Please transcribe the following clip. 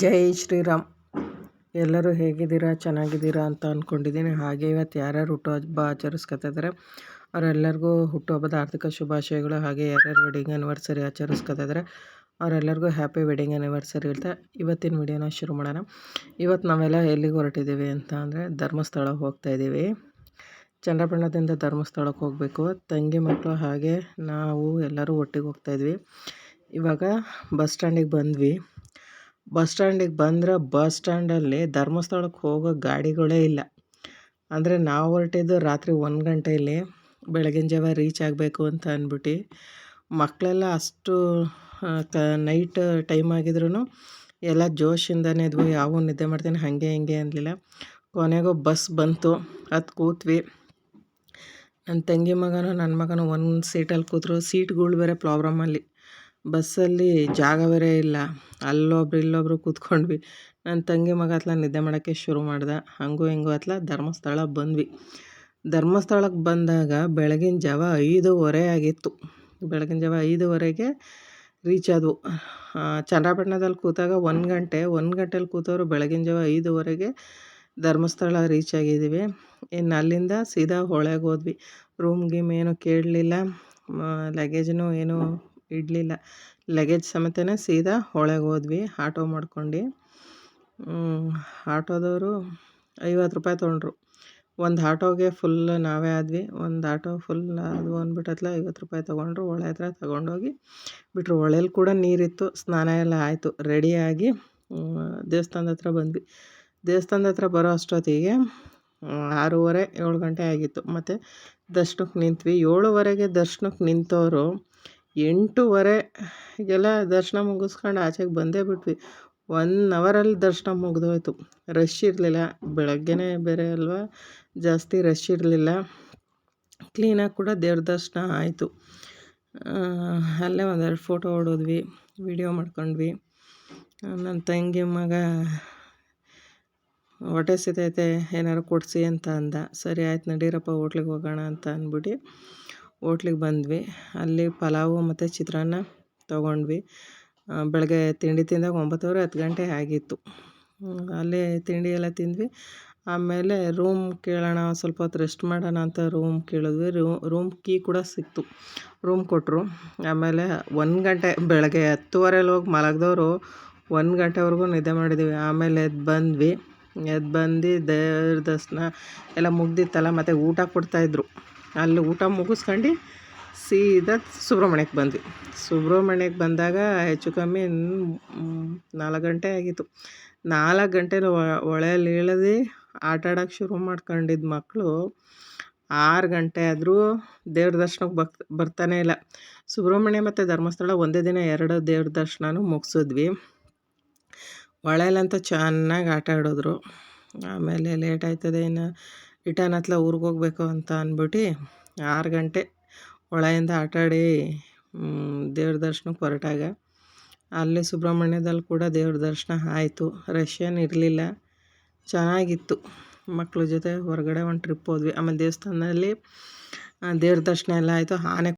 ಜೈ ಶ್ರೀರಾಮ್. ಎಲ್ಲರೂ ಹೇಗಿದ್ದೀರಾ? ಚೆನ್ನಾಗಿದ್ದೀರಾ ಅಂತ ಅಂದ್ಕೊಂಡಿದ್ದೀನಿ ಹಾಗೆ ಇವತ್ತು ಯಾರ್ಯಾರು ಹುಟ್ಟುಹಬ್ಬ ಆಚರಿಸ್ಕೊತಿದ್ದಾರೆ ಅವರೆಲ್ಲರಿಗೂ ಹುಟ್ಟುಹಬ್ಬದ ಆರ್ಥಿಕ ಶುಭಾಶಯಗಳು ಹಾಗೆ ಯಾರ್ಯಾರು ವೆಡ್ಡಿಂಗ್ ಆ್ಯನಿವರ್ಸರಿ ಆಚರಿಸ್ಕೊತಿದ್ದಾರೆ ಅವರೆಲ್ಲರಿಗೂ ಹ್ಯಾಪಿ ವೆಡ್ಡಿಂಗ್ ಆ್ಯನಿವರ್ಸರಿ ಹೇಳ್ತಾ ಇವತ್ತಿನ ವಿಡಿಯೋನ ಶುರು ಮಾಡೋಣ. ಇವತ್ತು ನಾವೆಲ್ಲ ಎಲ್ಲಿಗೆ ಹೊರಟಿದ್ದೀವಿ ಅಂತ ಅಂದರೆ ಧರ್ಮಸ್ಥಳ ಹೋಗ್ತಾಯಿದ್ದೀವಿ ಚಂದ್ರಬಣ್ಣದಿಂದ ಧರ್ಮಸ್ಥಳಕ್ಕೆ ಹೋಗಬೇಕು. ತಂಗಿ ಮಕ್ಕಳು ಹಾಗೆ ನಾವು ಎಲ್ಲರೂ ಒಟ್ಟಿಗೆ ಹೋಗ್ತಾಯಿದ್ವಿ ಇವಾಗ ಬಸ್ ಸ್ಟ್ಯಾಂಡಿಗೆ ಬಂದ್ವಿ. ಬಸ್ ಸ್ಟ್ಯಾಂಡಿಗೆ ಬಂದ್ರೆ ಬಸ್ ಸ್ಟ್ಯಾಂಡಲ್ಲಿ ಧರ್ಮಸ್ಥಳಕ್ಕೆ ಹೋಗೋ ಗಾಡಿಗಳೇ ಇಲ್ಲ. ಅಂದರೆ ನಾವು ಹೊರಟಿದ್ದು ರಾತ್ರಿ ಒಂದು ಗಂಟೆಯಲ್ಲಿ ಬೆಳಗಿನ ಜಾವ ರೀಚ್ ಆಗಬೇಕು ಅಂತ ಅಂದ್ಬಿಟ್ಟು ಮಕ್ಕಳೆಲ್ಲ ಅಷ್ಟು ಕ ನೈಟ್ ಟೈಮ್ ಆಗಿದ್ರೂ ಎಲ್ಲ ಜೋಶಿಂದನೇ ಇದ್ವು, ಯಾವ ನಿದ್ದೆ ಮಾಡ್ತೀನಿ, ಹಾಗೆ, ಹಿಂಗೆ ಅನ್ನಲಿಲ್ಲ ಕೊನೆಗೂ ಬಸ್ ಬಂತು, ಅದು ಕೂತ್ವಿ. ನನ್ನ ತಂಗಿ ಮಗನೂ ನನ್ನ ಮಗನೂ ಒಂದು ಸೀಟಲ್ಲಿ ಕೂತರು ಸೀಟ್ಗಳು ಬೇರೆ ಪ್ರಾಬ್ಲಮಲ್ಲಿ ಬಸ್ಸಲ್ಲಿ ಜಾಗ ಬೇರೆ ಇಲ್ಲ. ಅಲ್ಲೊಬ್ರು ಇಲ್ಲೊಬ್ರು ಕೂತ್ಕೊಂಡ್ವಿ. ನನ್ನ ತಂಗಿ ಮಗ ಹತ್ಲ ನಿದ್ದೆ ಮಾಡೋಕ್ಕೆ ಶುರು ಮಾಡ್ದೆ. ಹಂಗೂ ಹೆಂಗೂ ಹತ್ಲ ಧರ್ಮಸ್ಥಳ ಬಂದ್ವಿ. ಧರ್ಮಸ್ಥಳಕ್ಕೆ ಬಂದಾಗ ಬೆಳಗಿನ ಜಾವ ಐದೂವರೆ ಆಗಿತ್ತು. ಬೆಳಗಿನ ಜಾವ ಐದೂವರೆಗೆ ರೀಚ್ ಆದವು. ಚನ್ನರಾಯಪಟ್ಟಣದಲ್ಲಿ ಕೂತಾಗ ಒಂದು ಗಂಟೆ, ಒಂದು ಗಂಟೆಲಿ ಕೂತವರು ಬೆಳಗಿನ ಜಾವ ಐದೂವರೆಗೆ ಧರ್ಮಸ್ಥಳ ರೀಚ್ ಆಗಿದ್ದೀವಿ ಇನ್ನು ಅಲ್ಲಿಂದ ಸೀದಾ ಹೊಳೆಗೆ ಹೋದ್ವಿ. ರೂಮ್ ಗೀಮ್ ಏನೂ ಕೇಳಲಿಲ್ಲ. ಲಗೇಜ್ನೂ ಏನೂ ಇಡಲಿಲ್ಲ. ಲಗೇಜ್ ಸಮೇತನೇ ಸೀದಾ ಹೊಳೆಗೆ ಹೋದ್ವಿ. ಆಟೋ ಮಾಡ್ಕೊಂಡು. ಆಟೋದವರು ಐವತ್ತು ರೂಪಾಯಿ ತೊಗೊಂಡ್ರು. ಒಂದು ಆಟೋಗೆ ಫುಲ್ ನಾವೇ ಆದ್ವಿ. ಒಂದು ಆಟೋ ಫುಲ್ ಅದು ಅಂದ್ಬಿಟ್ಟತ್ಲ ಐವತ್ತು ರೂಪಾಯಿ ತೊಗೊಂಡ್ರು. ಹೊಳೆ ಹತ್ರ ತೊಗೊಂಡೋಗಿ ಬಿಟ್ಟರು ಹೊಳೇಲಿ ಕೂಡ ನೀರಿತ್ತು. ಸ್ನಾನ ಎಲ್ಲ ಆಯಿತು. ರೆಡಿಯಾಗಿ ದೇವಸ್ಥಾನದ ಹತ್ರ ಬಂದ್ವಿ. ದೇವಸ್ಥಾನದ ಹತ್ರ ಬರೋ ಅಷ್ಟೊತ್ತಿಗೆ ಆರೂವರೆ ಏಳು ಗಂಟೆ ಆಗಿತ್ತು. ಮತ್ತು ದರ್ಶನಕ್ಕೆ ನಿಂತ್ವಿ. ಏಳುವರೆಗೆ ದರ್ಶನಕ್ಕೆ ನಿಂತವರು ಎಂಟೂವರೆಗೆಲ್ಲ ದರ್ಶನ ಮುಗಿಸ್ಕೊಂಡು ಆಚೆಗೆ ಬಂದೇ ಬಿಟ್ವಿ. ಒನ್ ಅವರಲ್ಲಿ ದರ್ಶನ ಮುಗಿದೋಯ್ತು. ರಶ್ ಇರಲಿಲ್ಲ. ಬೆಳಗ್ಗೆನೇ ಬೇರೆ ಅಲ್ವಾ? ಜಾಸ್ತಿ ರಶ್ ಇರಲಿಲ್ಲ. ಕ್ಲೀನಾಗಿ ಕೂಡ ದೇವ್ರ ದರ್ಶನ ಆಯಿತು. ಅಲ್ಲೇ ಒಂದೆರಡು ಫೋಟೋ ಹೊಡೆದ್ವಿ, ವಿಡಿಯೋ ಮಾಡ್ಕೊಂಡ್ವಿ. ನನ್ನ ತಂಗಿ ಮಗ, ಹೊಟ್ಟೆ ಸಿದೈತೆ ಏನಾರು ಕೊಡಿಸಿ ಅಂತ ಅಂದ. ಸರಿ, ಆಯ್ತು ನಡೀರಪ್ಪ, ಹೋಟ್ಲಿಗೆ ಹೋಗೋಣ ಅಂತ ಅಂದ್ಬಿಟ್ಟು ಹೋಟ್ಲಿಗೆ ಬಂದ್ವಿ. ಅಲ್ಲಿ ಪಲಾವು ಮತ್ತು ಚಿತ್ರಾನ್ನ ತೊಗೊಂಡ್ವಿ. ಬೆಳಗ್ಗೆ ತಿಂಡಿ ತಿಂದಾಗ ಒಂಬತ್ತುವರೆ ಹತ್ತು ಗಂಟೆ ಆಗಿತ್ತು. ಅಲ್ಲಿ ತಿಂಡಿ ಎಲ್ಲ ತಿಂದ್ವಿ. ಆಮೇಲೆ ರೂಮ್ ಕೇಳೋಣ, ಸ್ವಲ್ಪ ಹೊತ್ತು ರೆಸ್ಟ್ ಮಾಡೋಣ ಅಂತ ರೂಮ್ ಕೇಳಿದ್ವಿ. ರೂಮ್ ಕೀ ಕೂಡ ಸಿಕ್ತು. ರೂಮ್ ಕೊಟ್ಟರು ಆಮೇಲೆ ಒಂದು ಗಂಟೆ, ಬೆಳಗ್ಗೆ ಹತ್ತುವರೆಲಿ ಹೋಗಿ ಮಲಗಿದವರು ಒಂದು ಗಂಟೆವರೆಗೂ ನಿದ್ದೆ ಮಾಡಿದ್ವಿ. ಆಮೇಲೆ ಎದ್ದು ಬಂದ್ವಿ. ಎದ್ದು ಬಂದು ದೇವ್ರ ದರ್ಶನ ಎಲ್ಲ ಮುಗಿದಿತ್ತಲ್ಲ, ಮತ್ತು ಊಟ ಕೊಡ್ತಾಯಿದ್ರು ಅಲ್ಲಿ ಊಟ ಮುಗಿಸ್ಕೊಂಡು ಸೀದಾ ಸುಬ್ರಹ್ಮಣ್ಯಕ್ಕೆ ಬಂದ್ವಿ. ಸುಬ್ರಹ್ಮಣ್ಯಕ್ಕೆ ಬಂದಾಗ ಹೆಚ್ಚು ಕಮ್ಮಿ ನಾಲ್ಕು ಗಂಟೆ ಆಗಿತ್ತು. ನಾಲ್ಕು ಗಂಟೆ ಹೊಳೆಯಲ್ಲಿ ಇಳಿದು ಆಟ ಶುರು ಮಾಡ್ಕೊಂಡಿದ್ದ ಮಕ್ಕಳು ಆರು ಗಂಟೆ ಆದರೂ ದೇವ್ರ ದರ್ಶನಕ್ಕೆ ಬಕ್, ಬರ್ತಾನೆ ಇಲ್ಲ. ಸುಬ್ರಹ್ಮಣ್ಯ ಮತ್ತು ಧರ್ಮಸ್ಥಳ ಒಂದೇ ದಿನ ಎರಡು ದೇವ್ರ ದರ್ಶನನೂ ಮುಗಿಸಿದ್ವಿ. ಒಳೆಯಲ್ಲಂತೂ ಚೆನ್ನಾಗಿ ಆಟ ಆಡಿದ್ರು. ಆಮೇಲೆ ಲೇಟ್ ಆಯ್ತದೆ ಇನ್ನು. ರಿಟರ್ನ್ ಹತ್ಲ ಊರಿಗೆ ಹೋಗ್ಬೇಕು ಅಂತ ಅಂದ್ಬಿಟ್ಟು ಆರು ಗಂಟೆ ಹೊಳೆಯಿಂದ ಆಟಾಡಿ ದೇವ್ರ ದರ್ಶನಕ್ಕೆ ಹೊರಟಾಗ ಅಲ್ಲಿ ಸುಬ್ರಹ್ಮಣ್ಯದಲ್ಲಿ ಕೂಡ ದೇವ್ರ ದರ್ಶನ ಆಯಿತು. ರಷ್ಯನ್ ಇರಲಿಲ್ಲ. ಚೆನ್ನಾಗಿತ್ತು. ಮಕ್ಳ ಜೊತೆ ಹೊರಗಡೆ ಒಂದು ಟ್ರಿಪ್ ಹೋದ್ವಿ. ಆಮೇಲೆ ದೇವಸ್ಥಾನದಲ್ಲಿ ದೇವ್ರ ದರ್ಶನ ಎಲ್ಲ ಆಯಿತು. ಆನೆ